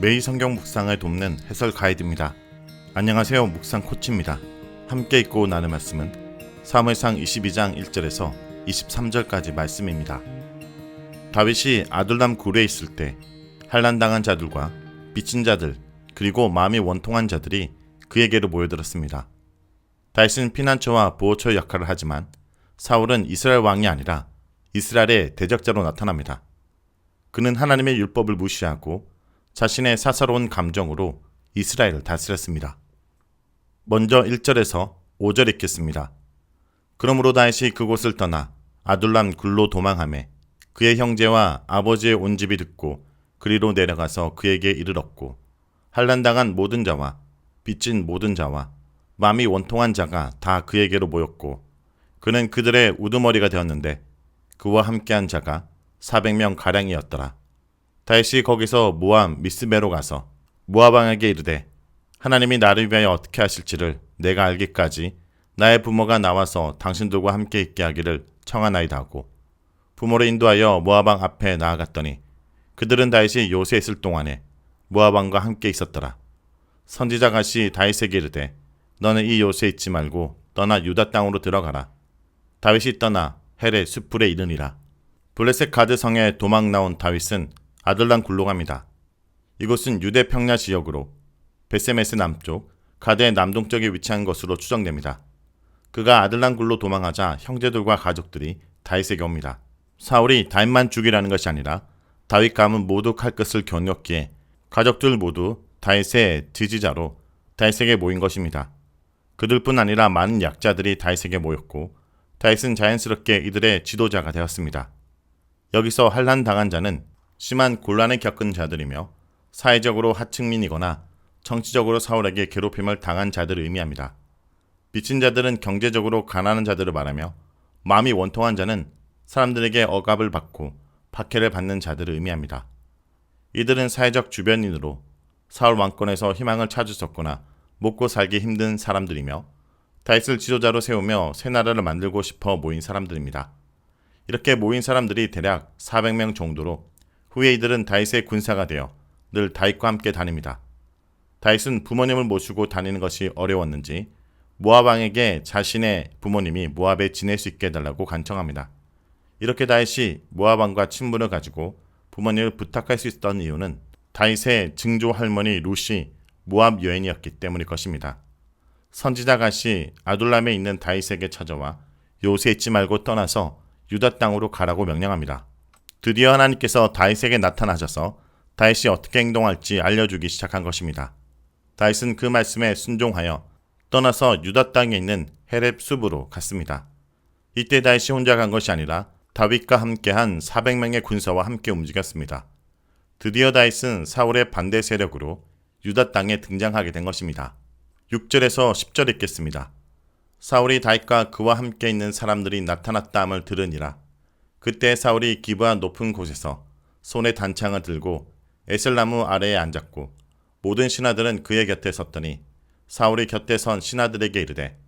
매일 성경 묵상을 돕는 해설 가이드입니다. 안녕하세요. 묵상 코치입니다. 함께 읽고 나눌 말씀은 사무엘상 22장 1절에서 23절까지 말씀입니다. 다윗이 아둘람 굴에 있을 때 한란당한 자들과 미친 자들 그리고 마음이 원통한 자들이 그에게로 모여들었습니다. 다윗은 피난처와 보호처 역할을 하지만 사울은 이스라엘 왕이 아니라 이스라엘의 대적자로 나타납니다. 그는 하나님의 율법을 무시하고 자신의 사사로운 감정으로 이스라엘을 다스렸습니다. 먼저 1절에서 5절 읽겠습니다. 그러므로 다윗이 그곳을 떠나 아둘람 굴로 도망하매 그의 형제와 아버지의 온 집이 듣고 그리로 내려가서 그에게 이르렀고 한란당한 모든 자와 빚진 모든 자와 마음이 원통한 자가 다 그에게로 모였고 그는 그들의 우두머리가 되었는데 그와 함께한 자가 400명 가량이었더라. 다윗이 거기서 모함 미스베로 가서 모압 왕에게 이르되 하나님이 나를 위하여 어떻게 하실지를 내가 알기까지 나의 부모가 나와서 당신들과 함께 있게 하기를 청하나이다 하고 부모를 인도하여 왕 앞에 나아갔더니 그들은 다윗이 요새 있을 동안에 모압 왕과 함께 있었더라. 선지자 가시 다윗에게 이르되 너는 이 요새 있지 말고 떠나 유다 땅으로 들어가라. 다윗이 떠나 헬의 숲풀에 이르니라. 블레셋 가드 성에 도망 나온 다윗은 아들란 굴로 갑니다. 이곳은 유대 평야 지역으로 베세메스 남쪽, 가드의 남동쪽에 위치한 것으로 추정됩니다. 그가 아들란 굴로 도망하자 형제들과 가족들이 다윗에게 옵니다. 사울이 다윗만 죽이라는 것이 아니라 다윗 가문 모두 칼끝을 겨누었기에 가족들 모두 다윗의 지지자로 다윗에게 모인 것입니다. 그들뿐 아니라 많은 약자들이 다윗에게 모였고 다윗은 자연스럽게 이들의 지도자가 되었습니다. 여기서 한란 당한 자는 심한 곤란을 겪은 자들이며 사회적으로 하층민이거나 정치적으로 사울에게 괴롭힘을 당한 자들을 의미합니다. 빚진 자들은 경제적으로 가난한 자들을 말하며 마음이 원통한 자는 사람들에게 억압을 받고 박해를 받는 자들을 의미합니다. 이들은 사회적 주변인으로 사울 왕권에서 희망을 찾으셨거나 먹고 살기 힘든 사람들이며 다윗을 지도자로 세우며 새 나라를 만들고 싶어 모인 사람들입니다. 이렇게 모인 사람들이 대략 400명 정도로 후에 이들은 다윗의 군사가 되어 늘 다윗과 함께 다닙니다. 다윗은 부모님을 모시고 다니는 것이 어려웠는지 모압 왕에게 자신의 부모님이 모압에 지낼 수 있게 해달라고 간청합니다. 이렇게 다윗이 모압 왕과 친분을 가지고 부모님을 부탁할 수 있었던 이유는 다윗의 증조 할머니 루시 모압 여인이었기 때문일 것입니다. 선지자 가시 아둘람에 있는 다윗에게 찾아와 요새 있지 말고 떠나서 유다 땅으로 가라고 명령합니다. 드디어 하나님께서 다윗에게 나타나셔서 다윗이 어떻게 행동할지 알려주기 시작한 것입니다. 다윗은 그 말씀에 순종하여 떠나서 유다 땅에 있는 헤렙 숲으로 갔습니다. 이때 다윗이 혼자 간 것이 아니라 다윗과 함께한 400명의 군사와 함께 움직였습니다. 드디어 다윗은 사울의 반대 세력으로 유다 땅에 등장하게 된 것입니다. 6절에서 10절 읽겠습니다. 사울이 다윗과 그와 함께 있는 사람들이 나타났다함을 들으니라. 그때 사울이 기브아 높은 곳에서 손에 단창을 들고 에셀나무 아래에 앉았고 모든 신하들은 그의 곁에 섰더니 사울이 곁에 선 신하들에게 이르되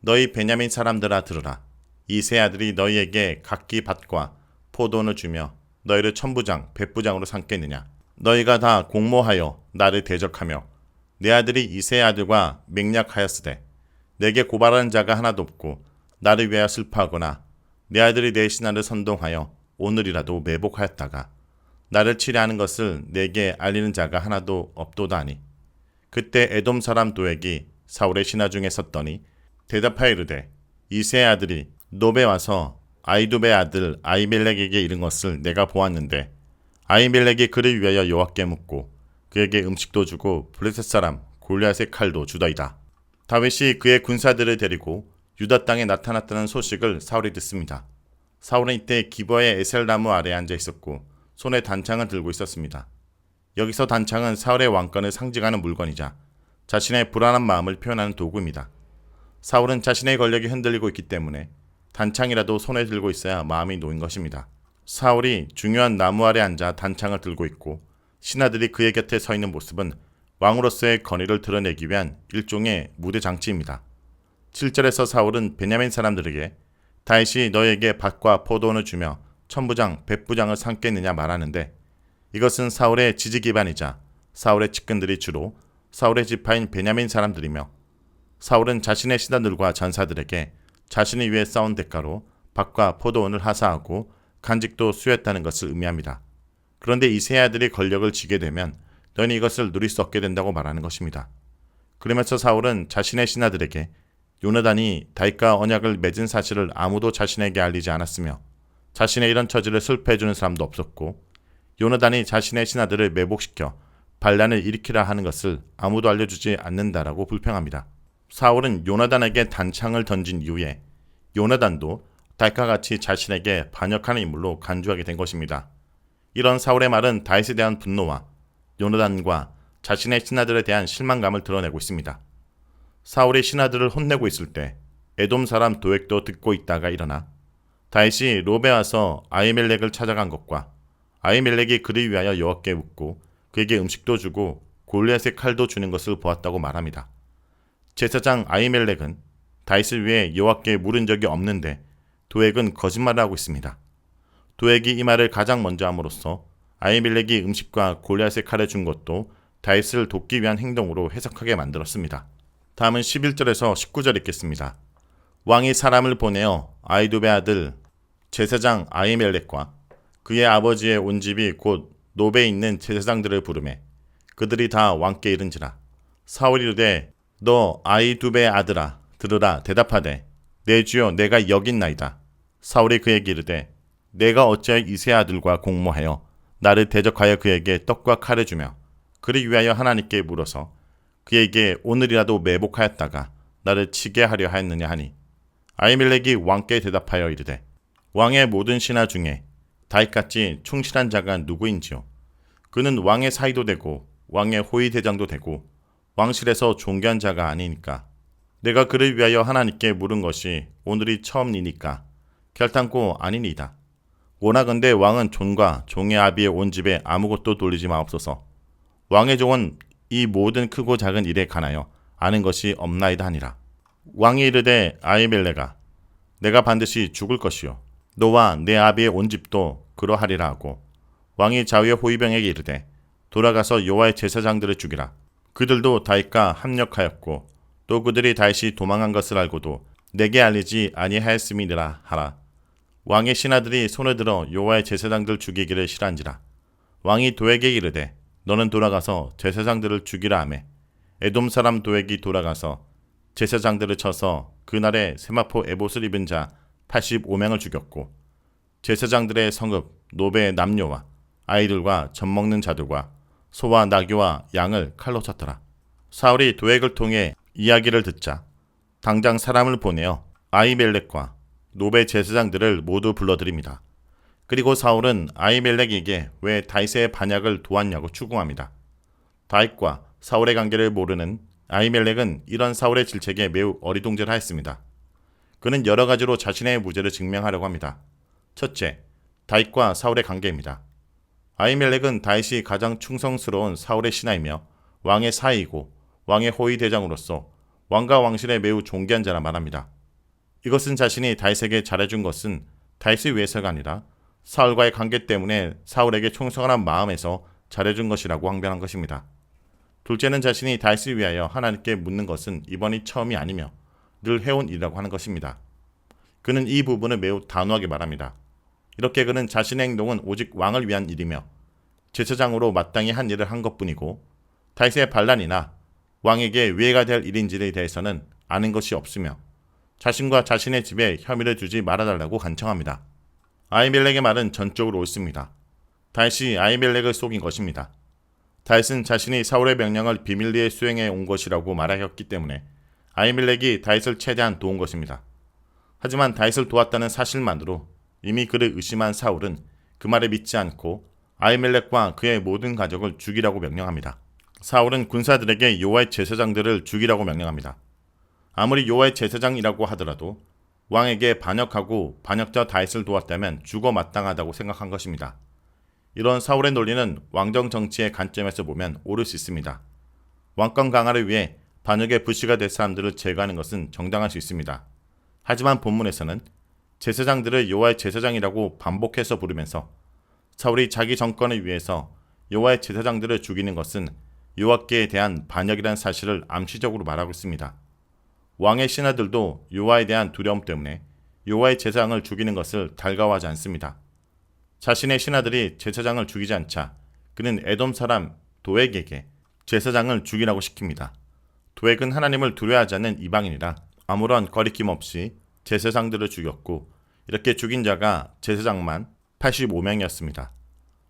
너희 베냐민 사람들아 들으라. 이 세 아들이 너희에게 각기 밭과 포도원을 주며 너희를 천부장 백부장으로 삼겠느냐? 너희가 다 공모하여 나를 대적하며 내 아들이 이 세 아들과 맹약하였으되 내게 고발하는 자가 하나도 없고 나를 위하여 슬퍼하거나 내 아들이 내 신하를 선동하여 오늘이라도 매복하였다가 나를 치려하는 것을 내게 알리는 자가 하나도 없도다니 그때 에돔 사람 도액이 사울의 신하 중에 섰더니 대답하여 이르되 이세 아들이 노베 와서 아이두베 아들 아이멜렉에게 이른 것을 내가 보았는데 아이멜렉이 그를 위하여 여호와께 묻고 그에게 음식도 주고 블레셋 사람 골리앗의 칼도 주더이다. 다윗이 그의 군사들을 데리고 유다 땅에 나타났다는 소식을 사울이 듣습니다. 사울은 이때 기버의 에셀나무 아래에 앉아 있었고 손에 단창을 들고 있었습니다. 여기서 단창은 사울의 왕권을 상징하는 물건이자 자신의 불안한 마음을 표현하는 도구입니다. 사울은 자신의 권력이 흔들리고 있기 때문에 단창이라도 손에 들고 있어야 마음이 놓인 것입니다. 사울이 중요한 나무 아래 앉아 단창을 들고 있고 신하들이 그의 곁에 서 있는 모습은 왕으로서의 권위를 드러내기 위한 일종의 무대 장치입니다. 7절에서 사울은 베냐민 사람들에게 다윗이 너에게 밭과 포도원을 주며 천부장, 백부장을 삼겠느냐 말하는데 이것은 사울의 지지 기반이자 사울의 측근들이 주로 사울의 지파인 베냐민 사람들이며 사울은 자신의 신하들과 전사들에게 자신이 위해 싸운 대가로 밭과 포도원을 하사하고 간직도 수였다는 것을 의미합니다. 그런데 이세 아들이 권력을 쥐게 되면 너는 이것을 누릴 수 없게 된다고 말하는 것입니다. 그러면서 사울은 자신의 신하들에게 요나단이 다윗과 언약을 맺은 사실을 아무도 자신에게 알리지 않았으며 자신의 이런 처지를 슬퍼해주는 사람도 없었고 요나단이 자신의 신하들을 매복시켜 반란을 일으키라 하는 것을 아무도 알려주지 않는다라고 불평합니다. 사울은 요나단에게 단창을 던진 이후에 요나단도 다윗과 같이 자신에게 반역하는 인물로 간주하게 된 것입니다. 이런 사울의 말은 다윗에 대한 분노와 요나단과 자신의 신하들에 대한 실망감을 드러내고 있습니다. 사울이 신하들을 혼내고 있을 때 에돔 사람 도액도 듣고 있다가 일어나 다윗이 롭에 와서 아이멜렉을 찾아간 것과 아이멜렉이 그를 위하여 여호와께 묻고 그에게 음식도 주고 골리앗의 칼도 주는 것을 보았다고 말합니다. 제사장 아이멜렉은 다윗을 위해 여호와께 물은 적이 없는데 도액은 거짓말을 하고 있습니다. 도액이 이 말을 가장 먼저 함으로써 아이멜렉이 음식과 골리앗의 칼을 준 것도 다윗을 돕기 위한 행동으로 해석하게 만들었습니다. 다음은 11절에서 19절 읽겠습니다. 왕이 사람을 보내어 아이도베 아들 제사장 아이멜렉과 그의 아버지의 온 집이 곧 노베에 있는 제사장들을 부르매 그들이 다 왕께 이른지라 사울이 이르되 너 아이두베 아들아 들으라 대답하되 내 주여 내가 여기 있나이다 사울이 그에게 이르되 내가 어찌하여 이세 아들과 공모하여 나를 대적하여 그에게 떡과 칼을 주며 그를 위하여 하나님께 물어서 그에게 오늘이라도 매복하였다가 나를 치게 하려 하였느냐 하니 아이멜렉이 왕께 대답하여 이르되 왕의 모든 신하 중에 다윗같이 충실한 자가 누구인지요 그는 왕의 사이도 되고 왕의 호위 대장도 되고 왕실에서 존귀한 자가 아니니까 내가 그를 위하여 하나님께 물은 것이 오늘이 처음이니까 결탄코 아니니이다. 원하건대 왕은 존과 종의 아비의 온 집에 아무것도 돌리지 마옵소서. 왕의 종은 이 모든 크고 작은 일에 관하여 아는 것이 없나이다 하니라. 왕이 이르되 아이멜레가 내가 반드시 죽을 것이요 너와 내 아비의 온 집도 그러하리라 하고 왕이 자위의 호위병에게 이르되 돌아가서 여호와의 제사장들을 죽이라. 그들도 다윗과 합력하였고 또 그들이 다윗이 도망한 것을 알고도 내게 알리지 아니하였음이니라 하라. 왕의 신하들이 손을 들어 여호와의 제사장들 죽이기를 싫어한지라. 왕이 도에게 이르되 너는 돌아가서 제사장들을 죽이라 하매 에돔 사람 도액이 돌아가서 제사장들을 쳐서 그날에 세마포 에봇을 입은 자 85명을 죽였고 제사장들의 성읍 노베의 남녀와 아이들과 젖 먹는 자들과 소와 나귀와 양을 칼로 쳤더라. 사울이 도액을 통해 이야기를 듣자 당장 사람을 보내어 아이멜렉과 노베 제사장들을 모두 불러들입니다. 그리고 사울은 아이멜렉에게 왜 다윗의 반역을 도왔냐고 추궁합니다. 다윗과 사울의 관계를 모르는 아이멜렉은 이런 사울의 질책에 매우 어리동절하였습니다. 그는 여러 가지로 자신의 무죄를 증명하려고 합니다. 첫째, 다윗과 사울의 관계입니다. 아이멜렉은 다윗이 가장 충성스러운 사울의 신하이며 왕의 사이이고 왕의 호위 대장으로서 왕과 왕실에 매우 존귀한 자라 말합니다. 이것은 자신이 다윗에게 잘해준 것은 다윗을 위해서가 아니라 사울과의 관계 때문에 사울에게 충성한 마음에서 잘해준 것이라고 항변한 것입니다. 둘째는 자신이 다윗을 위하여 하나님께 묻는 것은 이번이 처음이 아니며 늘 해온 일이라고 하는 것입니다. 그는 이 부분을 매우 단호하게 말합니다. 이렇게 그는 자신의 행동은 오직 왕을 위한 일이며 제사장으로 마땅히 한 일을 한 것뿐이고 다윗의 반란이나 왕에게 위해가 될 일인지에 대해서는 아는 것이 없으며 자신과 자신의 집에 혐의를 주지 말아달라고 간청합니다. 아이멜렉의 말은 전적으로 옳습니다. 다윗이 아이멜렉을 속인 것입니다. 다윗은 자신이 사울의 명령을 비밀리에 수행해 온 것이라고 말하였기 때문에 아이멜렉이 다윗을 최대한 도운 것입니다. 하지만 다윗을 도왔다는 사실만으로 이미 그를 의심한 사울은 그 말에 믿지 않고 아이멜렉과 그의 모든 가족을 죽이라고 명령합니다. 사울은 군사들에게 요아의 제사장들을 죽이라고 명령합니다. 아무리 요아의 제사장이라고 하더라도 왕에게 반역하고 반역자 다윗을 도왔다면 죽어 마땅하다고 생각한 것입니다. 이런 사울의 논리는 왕정 정치의 관점에서 보면 옳을 수 있습니다. 왕권 강화를 위해 반역의 부시가 될 사람들을 제거하는 것은 정당할 수 있습니다. 하지만 본문에서는 제사장들을 여호와의 제사장이라고 반복해서 부르면서 사울이 자기 정권을 위해서 여호와의 제사장들을 죽이는 것은 여호와께 대한 반역이라는 사실을 암시적으로 말하고 있습니다. 왕의 신하들도 여호와에 대한 두려움 때문에 여호와의 제사장을 죽이는 것을 달가워하지 않습니다. 자신의 신하들이 제사장을 죽이지 않자 그는 에돔 사람 도액에게 제사장을 죽이라고 시킵니다. 도액은 하나님을 두려워하지 않는 이방인이라 아무런 거리낌 없이 제사장들을 죽였고 이렇게 죽인 자가 제사장만 85명이었습니다.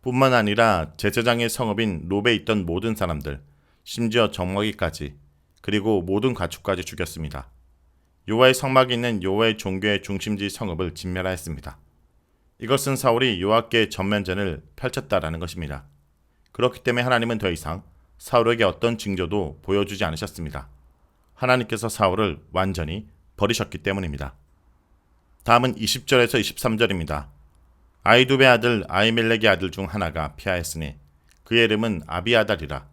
뿐만 아니라 제사장의 성읍인 롭에 있던 모든 사람들, 심지어 정먹이까지 그리고 모든 가축까지 죽였습니다. 요하의 성막이 있는 요하의 종교의 중심지 성읍을 진멸하였습니다. 이것은 사울이 요하께 전면전을 펼쳤다라는 것입니다. 그렇기 때문에 하나님은 더 이상 사울에게 어떤 징조도 보여주지 않으셨습니다. 하나님께서 사울을 완전히 버리셨기 때문입니다. 다음은 20절에서 23절입니다. 아이두베 아들 아이멜렉의 아들 중 하나가 피하였으니 그의 이름은 아비아달이라.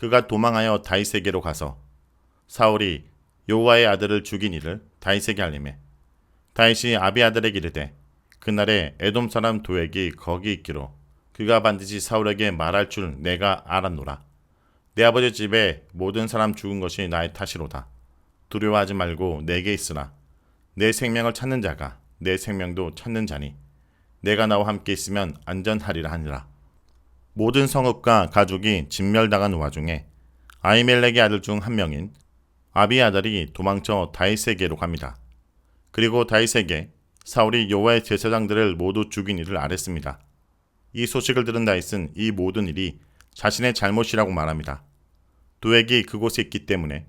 그가 도망하여 다윗에게로 가서 사울이 여호와의 아들을 죽인 이를 다윗에게 알림해 다윗이 아비아달에게 이르되 그날에 에돔 사람 도액이 거기 있기로 그가 반드시 사울에게 말할 줄 내가 알았노라. 내 아버지 집에 모든 사람 죽은 것이 나의 탓이로다. 두려워하지 말고 내게 있으라. 내 생명을 찾는 자가 내 생명도 찾는 자니 내가 나와 함께 있으면 안전하리라 하니라. 모든 성읍과 가족이 진멸당한 와중에 아이멜렉의 아들 중 한 명인 아비아달이 도망쳐 다윗에게로 갑니다. 그리고 다윗에게 사울이 여호와의 제사장들을 모두 죽인 일을 알았습니다. 이 소식을 들은 다윗은 이 모든 일이 자신의 잘못이라고 말합니다. 도액이 그곳에 있기 때문에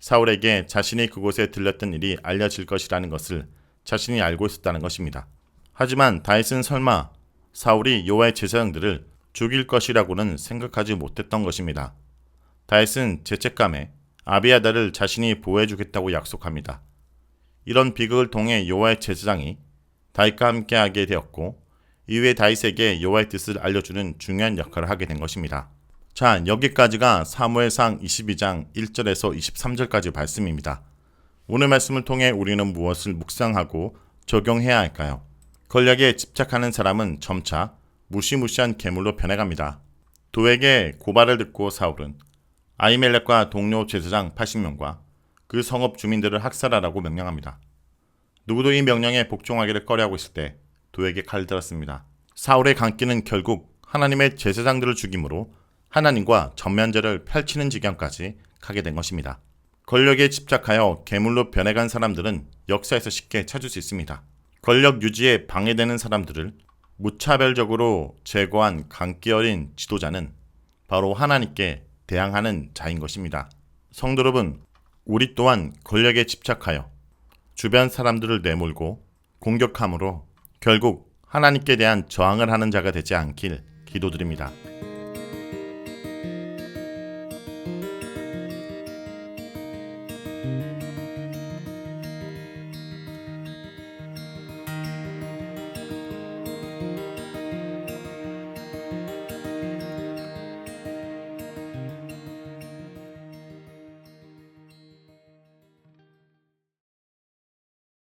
사울에게 자신이 그곳에 들렸던 일이 알려질 것이라는 것을 자신이 알고 있었다는 것입니다. 하지만 다윗은 설마 사울이 여호와의 제사장들을 죽일 것이라고는 생각하지 못했던 것입니다. 다윗은 죄책감에 아비아다를 자신이 보호해주겠다고 약속합니다. 이런 비극을 통해 여호와의 제사장이 다윗과 함께하게 되었고 이후에 다윗에게 여호와의 뜻을 알려주는 중요한 역할을 하게 된 것입니다. 자, 여기까지가 사무엘상 22장 1절에서 23절까지 말씀입니다. 오늘 말씀을 통해 우리는 무엇을 묵상하고 적용해야 할까요? 권력에 집착하는 사람은 점차 무시무시한 괴물로 변해갑니다. 도에게 고발을 듣고 사울은 아이멜렉과 동료 제사장 80명과 그 성읍 주민들을 학살하라고 명령합니다. 누구도 이 명령에 복종하기를 꺼려하고 있을 때 도에게 칼을 들었습니다. 사울의 강기는 결국 하나님의 제사장들을 죽임으로 하나님과 전면제를 펼치는 지경까지 가게 된 것입니다. 권력에 집착하여 괴물로 변해간 사람들은 역사에서 쉽게 찾을 수 있습니다. 권력 유지에 방해되는 사람들을 무차별적으로 제거한 강기 어린 지도자는 바로 하나님께 대항하는 자인 것입니다. 성도 여러분, 우리 또한 권력에 집착하여 주변 사람들을 내몰고 공격함으로 결국 하나님께 대한 저항을 하는 자가 되지 않길 기도드립니다.